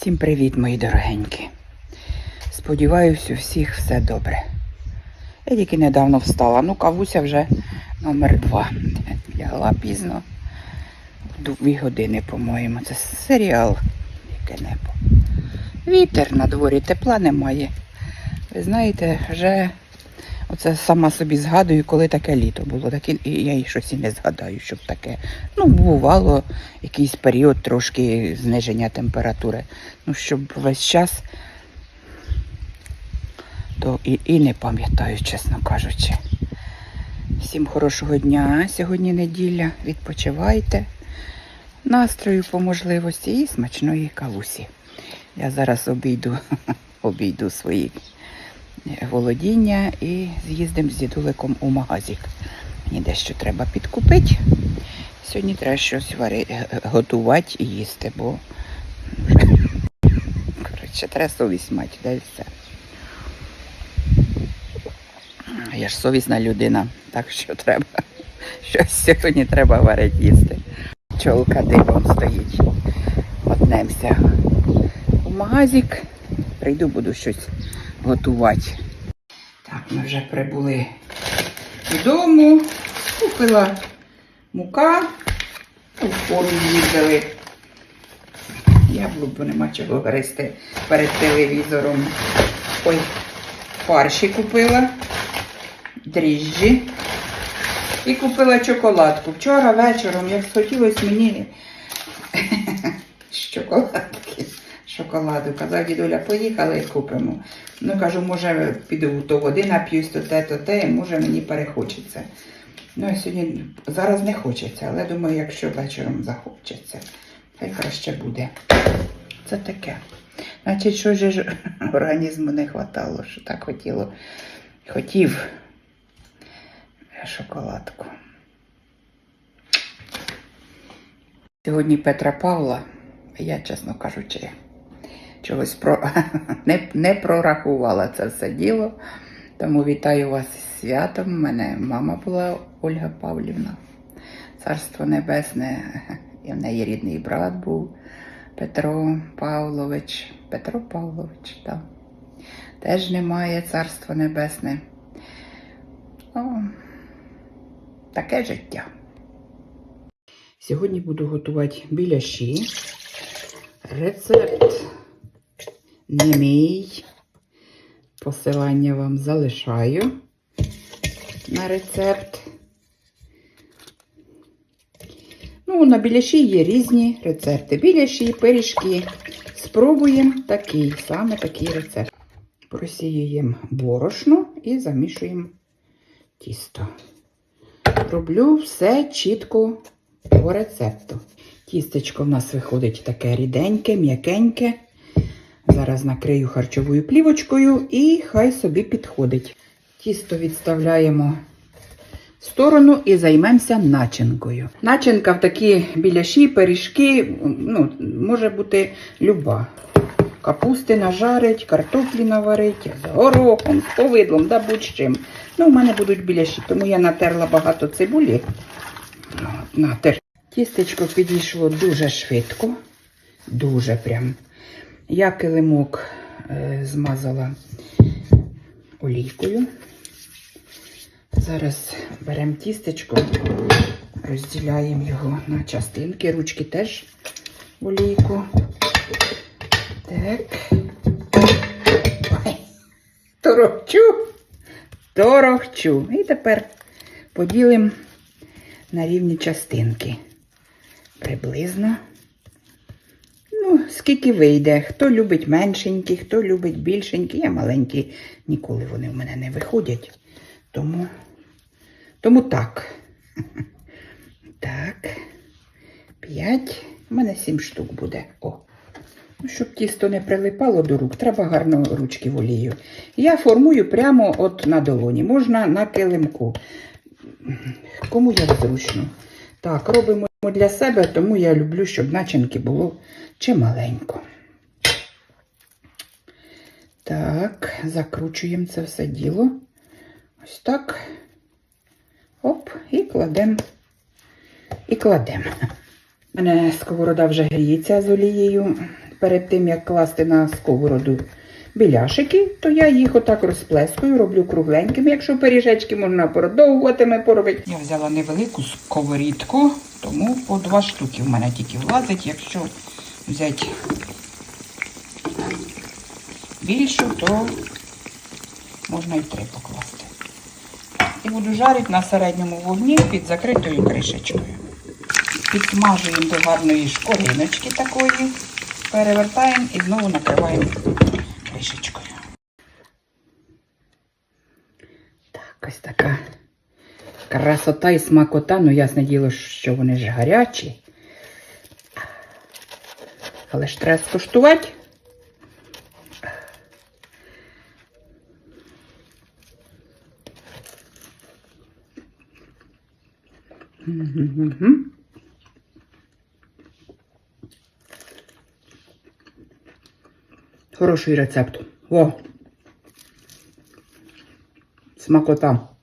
Всім привіт, мої дорогенькі. Сподіваюся, у всіх все добре. Я тільки недавно встала. Ну, кавуся вже номер два. Лягла пізно. Дві години, по-моєму. Це серіал. Яке небо. Вітер на дворі, тепла немає. Ви знаєте, вже оце сама собі згадую, коли таке літо було. Так і я і щось і не згадаю, щоб таке. Ну, бувало якийсь період трошки зниження температури. Ну, щоб весь час, то і, і не пам'ятаю, чесно кажучи. Всім хорошого дня. Сьогодні неділя. Відпочивайте. Настрою по можливості і смачної кавусі. Я зараз обійду, обійду свої володіння і з'їздимо з дідуликом у магазик. Мені дещо треба підкупити. Сьогодні треба щось вари... готувати і їсти, бо коротше, треба совість мати, і все. Я ж совісна людина, так що треба. Щось сьогодні треба варити їсти. Чолка дивом стоїть. Отнемося у магазик. Прийду, буду щось готувати. Так, ми вже прибули додому. Купила мука. У форму їздили. Яблук, бо нема чого гристи перед телевізором. Ой, фарші купила, дріжджі. І купила чоколадку. Вчора вечором, як схотілося мені з. Шоколаду. Казав дідуля, поїхали і купимо. Ну, кажу, може, піду то води нап'юсь, то те, то те, і може мені перехочеться. Ну, а сьогодні зараз не хочеться, але думаю, якщо вечором захочеться, хай краще буде. Це таке. Значить, що ж організму не хватало, що так хотіло. Хотів шоколадку. Сьогодні Петра Павла, я, чесно кажучи, чогось про... не, не прорахувала це все діло. Тому вітаю вас із святом. У мене мама була Ольга Павлівна, Царство Небесне, і в неї рідний брат був Петро Павлович. Петро Павлович, так. Теж немає Царство Небесне. О, таке життя. Сьогодні буду готувати біляші. Рецепт не мій. Посилання вам залишаю на рецепт. Ну, на біляші є різні рецепти. Біляші, пиріжки. Спробуємо такий, саме такий рецепт. Просіюємо борошно і замішуємо тісто. Роблю все чітко по рецепту. Тістечко в нас виходить таке ріденьке, м'якеньке. Зараз накрию харчовою плівочкою і хай собі підходить. Тісто відставляємо в сторону і займемося начинкою. Начинка в такі біляші, пиріжки, ну, може бути люба. Капусти нажарить, картоплі наварить, з горохом, з повидлом, да будь-чим. Ну, в мене будуть біляші, тому я натерла багато цибулі. Натер. Тістечко підійшло дуже швидко, дуже прям. Я килимок е, змазала олійкою. Зараз беремо тістечко, розділяємо його на частинки, ручки теж в олійку. Так. Торохчу, торохчу. І тепер поділимо на рівні частинки. Приблизно. Ну, скільки вийде. Хто любить меншенькі, хто любить більшенькі. Я маленькі, ніколи вони в мене не виходять. Тому, тому так. Так. П'ять. У мене сім штук буде. О. Ну, Щоб тісто не прилипало до рук, треба гарно ручки в олію. Я формую прямо от на долоні. Можна на килимку. Кому як зручно. Так, робимо для себе, тому я люблю, щоб начинки було чималенько. Так, закручуємо це все діло. Ось так. Оп, і кладемо. І кладемо. У мене сковорода вже гріється з олією. перед тим, як класти на сковороду біляшики, то я їх отак розплескую, роблю кругленькими. Якщо пиріжечки можна продовгуватиме поробити. Я взяла невелику сковорідку, тому по два штуки в мене тільки влазить. Якщо взяти більшу, то можна і три покласти. І буду жарити на середньому вогні під закритою кришечкою. Підсмажуємо до гарної шкориночки такої, перевертаємо і знову накриваємо кришечкою. Так, ось така красота і смакота. Ну, ясне діло, що вони ж гарячі. Але ж треба скуштувати. Хороший рецепт. О! Смакота.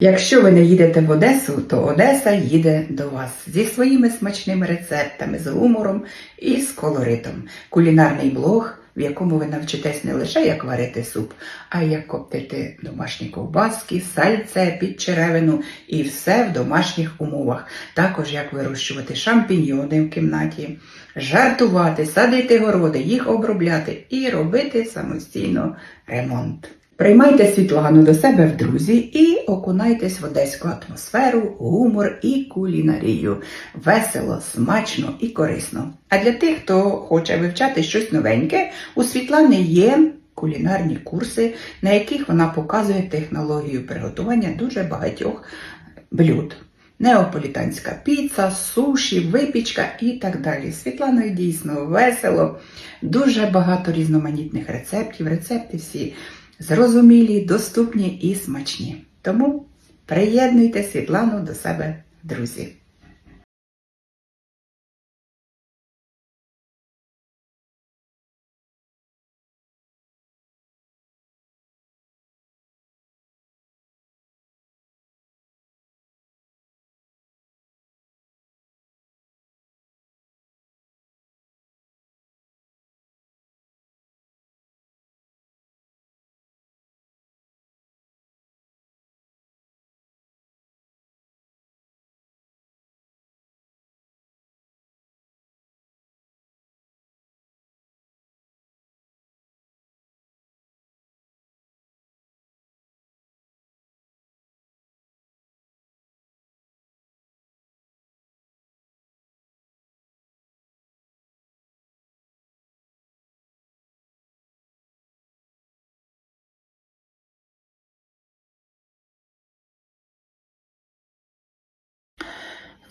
Якщо ви не їдете в Одесу, то Одеса їде до вас зі своїми смачними рецептами, з гумором і з колоритом. Кулінарний блог, в якому ви навчитесь не лише як варити суп, а як коптити домашні ковбаски, сальце, підчеревину і все в домашніх умовах. Також як вирощувати шампіньйони в кімнаті, жартувати, садити городи, їх обробляти і робити самостійно ремонт. Приймайте Світлану до себе в друзі і окунайтесь в одеську атмосферу, гумор і кулінарію. Весело, смачно і корисно. А для тих, хто хоче вивчати щось новеньке, у Світлани є кулінарні курси, на яких вона показує технологію приготування дуже багатьох блюд. Неаполітанська піца, суші, випічка і так далі. Світланою дійсно весело, дуже багато різноманітних рецептів. Рецепти всі зрозумілі, доступні і смачні. Тому приєднуйте Світлану до себе, друзі.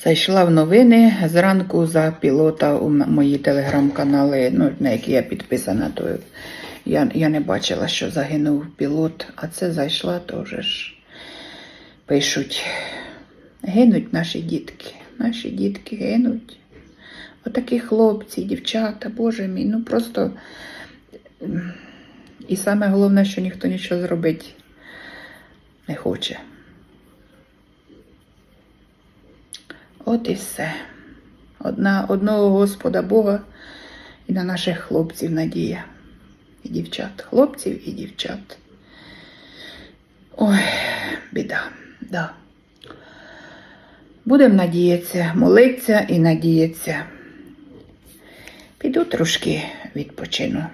Зайшла в новини зранку за пілота у мої телеграм-канали, ну, на які я підписана, то я, я не бачила, що загинув пілот, а це зайшла теж. Пишуть. Гинуть наші дітки. Наші дітки гинуть. Отакі хлопці, дівчата, боже мій, ну просто. І саме головне, що ніхто нічого зробити не хоче. От і все. Одна, одного Господа Бога і на наших хлопців надія. І дівчат. Хлопців і дівчат. Ой, біда, да. Будемо надіятися, молитися і надіятися. Піду трошки відпочину.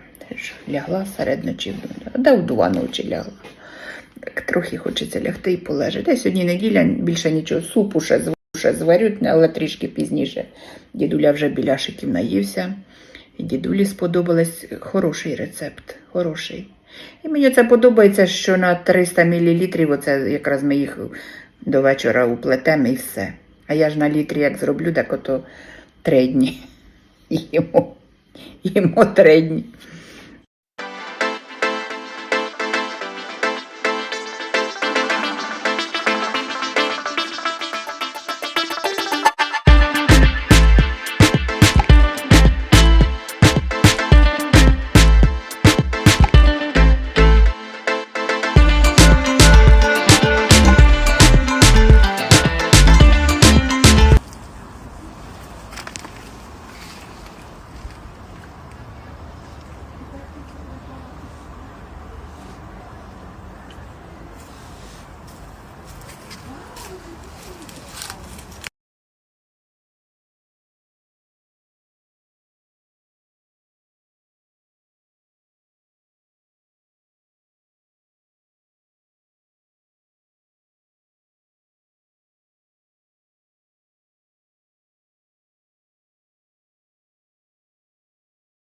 Лягла серед ночі. Да в два ночі лягла. Так трохи хочеться лягти і полежати. Сьогодні неділя, більше нічого, супу ще зварю, ще зварю, але трішки пізніше. Дідуля вже біляшиків наївся. І дідулі сподобалось хороший рецепт. Хороший. І мені це подобається, що на 300 мл, оце якраз ми їх до вечора уплетемо і все. А я ж на літрі як зроблю, так ото три дні. Їмо, їмо три дні.